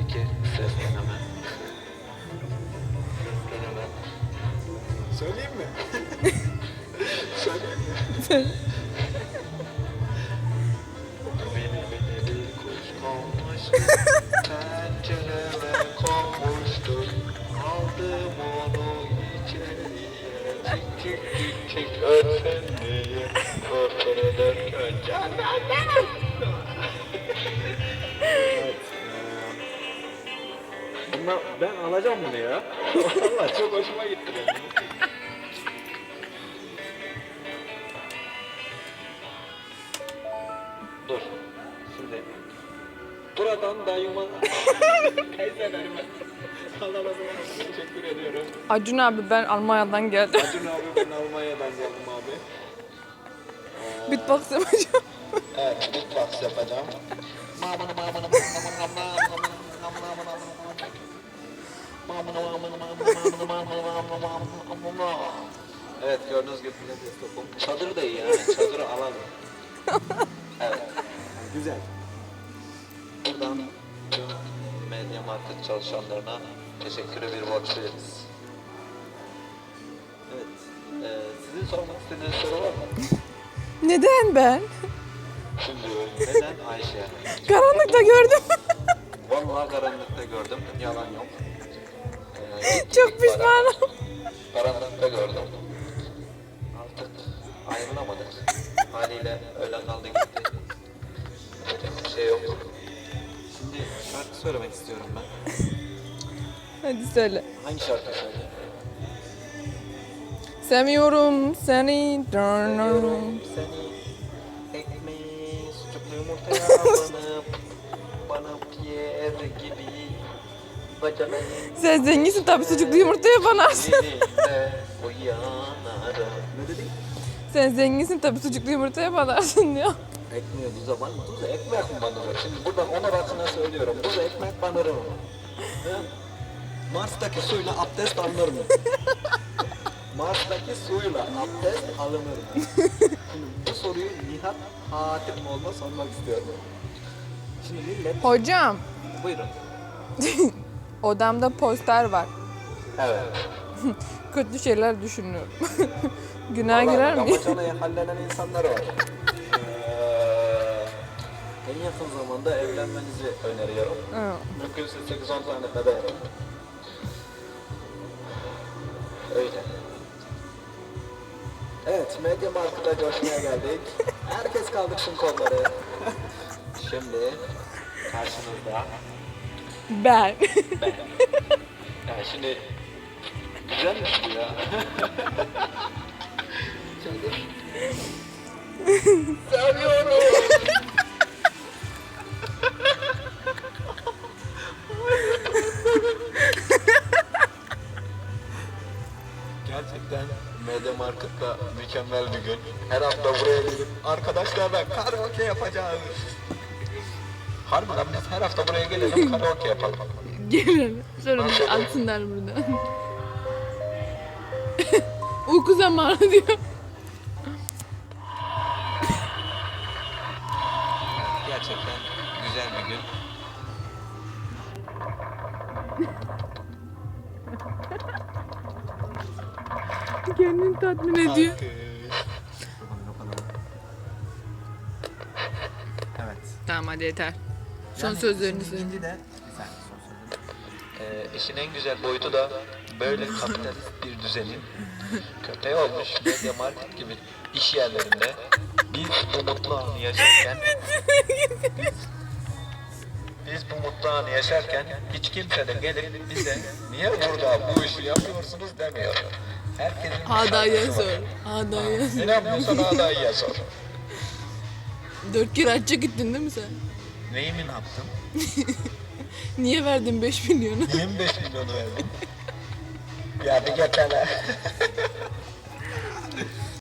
iki ses deneme. deneme. Söyleyeyim mi? Söyleyeyim mi? Beni beni bir kuş konmuş Pencereme konmuştu Aldım onu içeriye Çık çık çık çık Ötsen ben alacağım bunu ya. Valla çok hoşuma gitti benim. Dur. Şimdi buradan dayıma teyzelerime Allah razı olsun. Teşekkür ediyorum. Acun abi ben Almanya'dan geldim. Acun abi ben Almanya'dan geldim abi. Beatbox yapacağım. Evet, beatbox yapacağım. Evet gördüğünüz gibi pilates topum. Çadır da iyi yani. Çadırı alalım. Evet. Güzel. Buradan tüm Media Market çalışanlarına teşekkürü bir borçluyuz. Evet. Ee, sizin sormak istediğiniz soru var mı? Neden ben? Şimdi neden Ayşe? Karanlıkta gördüm. Vallahi karanlıkta gördüm. Yalan yok. Çok pişmanım. Karanlıkta gördüm. Artık ayrılamadık. Haliyle öyle kaldı gitti. Yapacak bir şey yok. Şimdi şarkı söylemek istiyorum ben. Hadi söyle. Hangi şarkı söyleyeyim? Seviyorum seni. Seviyorum seni. Ekmeği sucuklu yumurtaya banıp banıp yer gibi. Sen zenginsin tabii sucuklu. Ne dedin? Sen zenginsin tabii sucuklu yumurtaya banarsın diyor. Ekmeğe tuza ban tuza ekmek mi banılır? Şimdi buradan ona bakına söylüyorum. Tuza ekmek banırım mı? Mars'taki suyla abdest alınır mı? Mars'taki suyla abdest alınır mı? Şimdi bu soruyu Nihat Hatimoğlu'na sormak istiyorum. Şimdi millet... Hocam Buyurun. odamda poster var. Evet. Kötü şeyler düşünüyorum. Günah girer mi? Damacanayı halleden insanlar var. Ee, en yakın zamanda evlenmenizi öneriyorum. Mümkünse 8-10 tane bebe. Öyle. Evet, Medya Market'a coşmaya geldik. Herkes kaldırsın kolları. Şimdi karşınızda Ben. ben. Yani şimdi güzelmiş bu ya. Şimdi seviyorum. Gerçekten Media Market'ta mükemmel bir gün. Her hafta buraya gelip arkadaşlarla karaoke yapacağız. Harbiden biz her hafta buraya gelelim karaoke yapalım. Gelin. Sonra bizi atsınlar buradan. Uyku zamanı diyor. Gerçekten güzel bir gün. Kendini tatmin ediyor. Evet. Tamam hadi yeter. Son sözlerini söyle. İkinci de. Ee, işin en güzel boyutu da böyle kapitalist bir düzenin köpeği olmuş medya market gibi iş yerlerinde biz bu mutlu anı yaşarken biz, bu mutlu anı yaşarken hiç kimse de gelip bize niye burada bu işi yapıyorsunuz demiyor. Herkesin Adaya sor. Adaya sor. İnanmıyorsan adayıya sor. Dört kere hacca gittin değil mi sen? Neyi mi ne yaptım? Niye verdin 5 milyonu? 25 milyonu verdim. Ya bir git hele.